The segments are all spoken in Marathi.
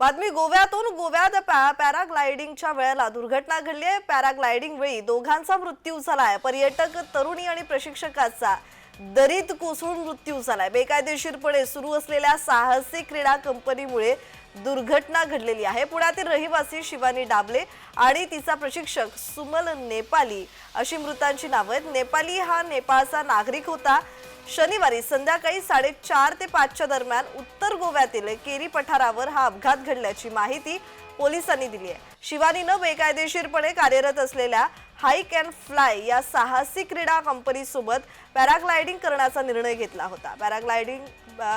बातमी गोव्यातून गोव्यात पॅराग्लायडिंगच्या वेळेला दुर्घटना घडली आहे. पॅराग्लायडिंग वेळी दोघांचा मृत्यू झाला आहे पर्यटक तरुणी आणि प्रशिक्षकाचा दरीत कोसळून मृत्यू झालाय. बेकायदेशीरपणे सुरू असलेल्या साहसी क्रीडा कंपनीमुळे दुर्घटना घडलेली आहे. पुण्यातील रहिवासी शिवानी डाबले आणि तिचा प्रशिक्षक सुमल नेपाली अशी मृतांची नावं आहेत. नेपाली हा नेपाळचा नागरिक होता. शनिवारी संध्याकाळी साडेचार ते पाचच्या दरम्यान उत्तर गोव्यातील केरी पठारावर हा अपघात घडल्याची माहिती पोलिसांनी दिली आहे. शिवानीनं बेकायदेशीरपणे कार्यरत असलेल्या हाईक अँड फ्लाय या साहसी क्रीडा कंपनीसोबत पॅराग्लायडिंग करण्याचा निर्णय घेतला होता. पॅराग्लायडिंग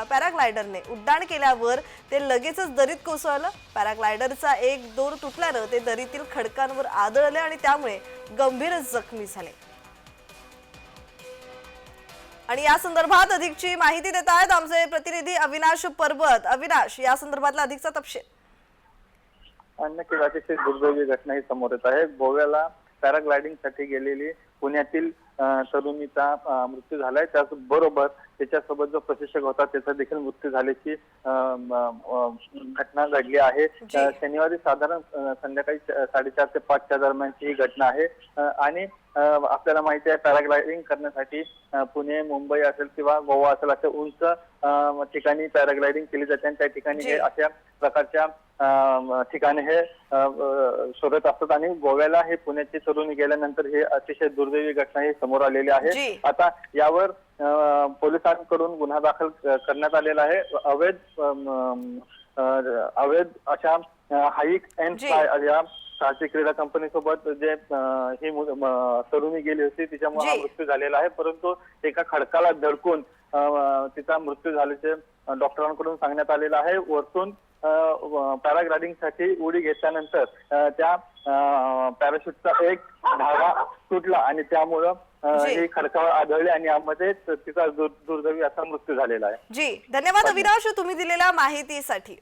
पॅराग्लायडरने उड्डाण केल्यावर ते लगेचच दरीत कोसळलं. पॅराग्लायडरचा एक दोर तुटल्यानं ते दरीतील खडकांवर आदळले आणि त्यामुळे गंभीर जखमी झाले. आणि या संदर्भात अधिकची माहिती देत आहेत आमचे प्रतिनिधी अविनाश पर्वत. अविनाश या संदर्भातला अधिकचा तपशील. नक्कीच. अतिशय दुर्दैवी घटना ही समोर येत आहे. गोव्याला पॅराग्लायडिंगसाठी गेलेली पुण्यातील तरुणीचा मृत्यू झालाय. त्याचबरोबर त्याच्यासोबत जो प्रशिक्षक होता त्याचा देखील मृत्यू झाल्याची घटना घडली आहे. शनिवारी साधारण संध्याकाळी साडेचार ते पाचच्या दरम्यानची ही घटना आहे. आणि आपल्याला माहिती आहे पॅराग्लायडिंग करण्यासाठी पुणे मुंबई असेल किंवा गोवा असेल अशा उंच ठिकाणी पॅराग्लायडिंग केली जाते आणि त्या ठिकाणी. हे अशा प्रकारच्या ठिकाणी हे शोधत असतात आणि गोव्याला हे पुण्याची तरुणी गेल्यानंतर हे अतिशय दुर्दैवी घटना ही समोर आलेली आहे. आता यावर पोलिसांकडून गुन्हा दाखल करण्यात आलेला आहे अवैध अवैध अशा हाईक अँड या साहसी क्रीडा कंपनी सोबत जे अं, ही मु- म- तरुणी गेली होती तिच्यामुळे हा जी. मृत्यू झालेला आहे. परंतु एका खडकाला धडकून अं, तिचा मृत्यू झाल्याचे अं, डॉक्टरांकडून सांगण्यात आलेलं आहे. वरतून पॅराग्लायडिंगसाठी उडी घेतल्यानंतर अं, त्या पॅराशूटचा एक धागा तुटला आणि त्यामुळं अं, जी. हे खडकावर आढळले आणि यामध्ये तिचा दुर- दुर्दैवी असा मृत्यू झालेला आहे. जी. धन्यवाद. अविनाश तुम्ही दिलेल्या माहितीसाठी.